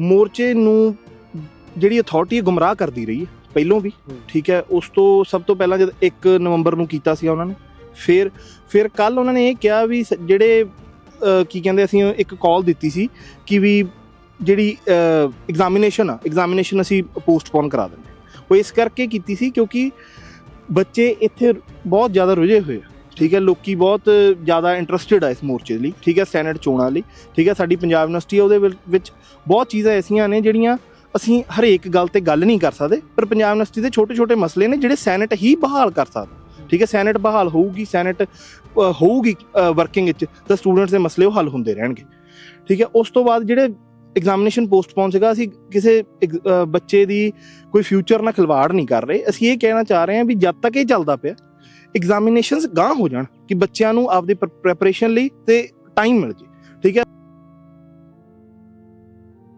ਮੋਰਚੇ ਨੂੰ ਜਿਹੜੀ ਅਥਾਰਟੀ ਗੁੰਮਰਾਹ ਕਰਦੀ ਰਹੀ ਹੈ ਪਹਿਲੋਂ ਵੀ। ਠੀਕ ਹੈ ਉਸ ਤੋਂ ਸਭ ਤੋਂ ਪਹਿਲਾਂ ਜਦ 1 ਨਵੰਬਰ ਨੂੰ ਕੀਤਾ ਸੀ ਉਹਨਾਂ ਨੇ ਫਿਰ ਫਿਰ ਕੱਲ ਉਹਨਾਂ ਨੇ ਇਹ ਕਿਹਾ ਵੀ ਜਿਹੜੇ ਕੀ ਕਹਿੰਦੇ ਅਸੀਂ ਇੱਕ ਕਾਲ ਦਿੱਤੀ ਸੀ ਕਿ ਵੀ ਜਿਹੜੀ ਐਗਜ਼ਾਮੀਨੇਸ਼ਨ ਆ ਐਗਜ਼ਾਮੀਨੇਸ਼ਨ ਅਸੀਂ ਪੋਸਟਪੋਨ ਕਰਾ ਦਿੰਦੇ। ਉਹ ਇਸ ਕਰਕੇ ਕੀਤੀ ਸੀ ਕਿਉਂਕਿ ਬੱਚੇ ਇੱਥੇ ਬਹੁਤ ਜ਼ਿਆਦਾ ਰੁਝੇ ਹੋਏ ਆ ਠੀਕ ਹੈ, ਲੋਕੀ ਬਹੁਤ ਜ਼ਿਆਦਾ ਇੰਟਰਸਟਿਡ ਆ ਇਸ ਮੋਰਚੇ ਲਈ, ਠੀਕ ਹੈ ਸੈਨੇਟ ਚੋਣਾਂ ਲਈ, ਠੀਕ ਹੈ, ਸਾਡੀ ਪੰਜਾਬ ਯੂਨੀਵਰਸਿਟੀ ਉਹਦੇ ਵਿਲ- ਵਿੱਚ ਬਹੁਤ ਚੀਜ਼ਾਂ ਐਸੀਆਂ ਨੇ ਜਿਹੜੀਆਂ ਅਸੀਂ ਹਰੇਕ ਗੱਲ ਤੇ ਗੱਲ ਨਹੀਂ ਕਰ ਸਕਦੇ, ਪਰ ਪੰਜਾਬ ਯੂਨੀਵਰਸਿਟੀ ਦੇ ਛੋਟੇ-ਛੋਟੇ ਮਸਲੇ ਨੇ ਜਿਹੜੇ ਸੈਨੇਟ ਹੀ ਬਹਾਲ ਕਰ ਸਕਦਾ। ਠੀਕ ਹੈ ਸੈਨੇਟ ਬਹਾਲ ਹੋਊਗੀ ਸੈਨੇਟ ਹੋਊਗੀ ਵਰਕਿੰਗ ਵਿੱਚ, ਤਾਂ ਸਟੂਡੈਂਟਸ ਦੇ ਮਸਲੇ ਉਹ ਹੱਲ ਹੁੰਦੇ ਰਹਿਣਗੇ। ਠੀਕ ਹੈ, ਉਸ ਤੋਂ ਬਾਅਦ ਜਿਹੜੇ ਐਗਜ਼ਾਮੀਨੇਸ਼ਨ ਪੋਸਟਪੋਨ ਸੀਗਾ, ਅਸੀਂ ਕਿਸੇ ਬੱਚੇ ਦੀ ਕੋਈ ਫਿਊਚਰ ਨਾਲ ਖਿਲਵਾੜ ਨਹੀਂ ਕਰ ਰਹੇ। ਅਸੀਂ ਇਹ ਕਹਿਣਾ ਚਾਹ ਰਹੇ ਹਾਂ ਵੀ ਜਦ ਤੱਕ ਇਹ ਚੱਲਦਾ ਪਿਆ ਐਗਜ਼ਾਮੀਨੇਸ਼ਨਸ ਗਾਂ ਹੋ ਜਾਣ ਕਿ ਬੱਚਿਆਂ ਨੂੰ ਆਪਦੇ ਪ੍ਰੈਪਰੇਸ਼ਨ ਲਈ ਤੇ ਟਾਈਮ ਮਿਲ ਜੇ। ਠੀਕ ਹੈ?